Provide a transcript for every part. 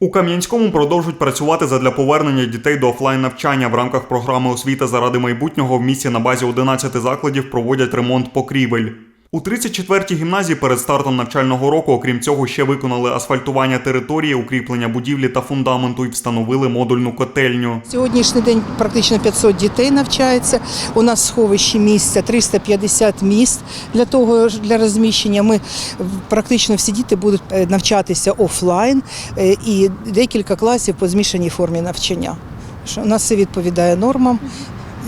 У Кам'янському продовжують працювати задля повернення дітей до офлайн навчання в рамках програми освіта заради майбутнього в місті на базі 11 закладів проводять ремонт покрівель. У 34-й гімназії перед стартом навчального року, окрім цього, ще виконали асфальтування території, укріплення будівлі та фундаменту і встановили модульну котельню. Сьогоднішній день практично 500 дітей навчається. У нас сховищі місця 350 місць для того для розміщення. Ми практично всі діти будуть е, навчатися офлайн е, і декілька класів по змішаній формі навчання. У нас все відповідає нормам,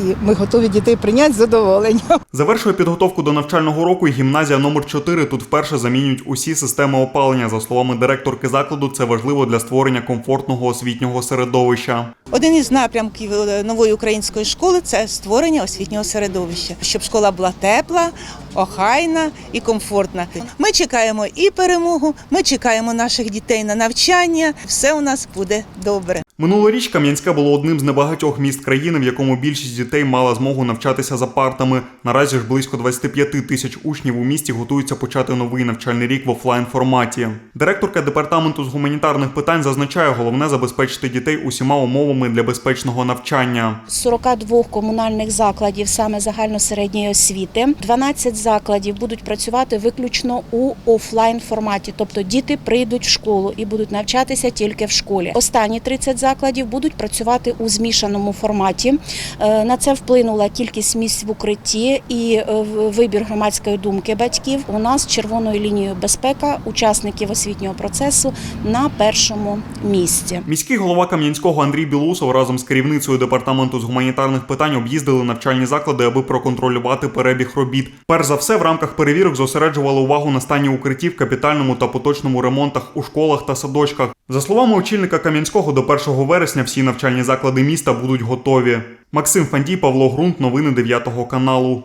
і ми готові дітей прийняти з задоволенням. Завершує підготовку до навчального року і гімназія номер 4 Тут вперше замінюють усі системи опалення. За словами директорки закладу, це важливо для створення комфортного освітнього середовища. Один із напрямків е, нової української школи це створення освітнього середовища, щоб школа була тепла, охайна і комфортна. Ми чекаємо і перемогу, ми чекаємо наших дітей на навчання. Все у нас буде добре. Минулоріч Кам'янське було одним з небагатьох міст країни, в якому більшість дітей мала змогу навчатися за партами. Наразі ж близько 25 тисяч учнів у місті готуються почати новий навчальний рік в офлайн форматі. Директорка департаменту з гуманітарних питань зазначає, головне забезпечити дітей усіма умовами для безпечного навчання. З 42 комунальних закладів саме загальносередньої освіти. 12 закладів будуть працювати виключно у офлайн форматі, тобто діти прийдуть в школу і будуть навчатися тільки в школі. Останні 30 закладів будуть працювати у змішаному форматі. Е, На це вплинула кількість місць в укритті і е, вибір громадської думки батьків. У нас червоною лінією безпека учасників освітнього процесу на першому місці. Міський голова Кам'янського Андрій Білусов разом з керівницею департаменту з гуманітарних питань об'їздили навчальні заклади, аби проконтролювати перебіг робіт. Перш за все, в рамках перевірок зосереджували увагу на стані укриттів, капітальному та поточному ремонтах у школах та садочках. За словами очільника Кам'янського, до 1 вересня всі навчальні заклади міста будуть готові. Максим Фандій, Павло Грунт, новини 9 каналу.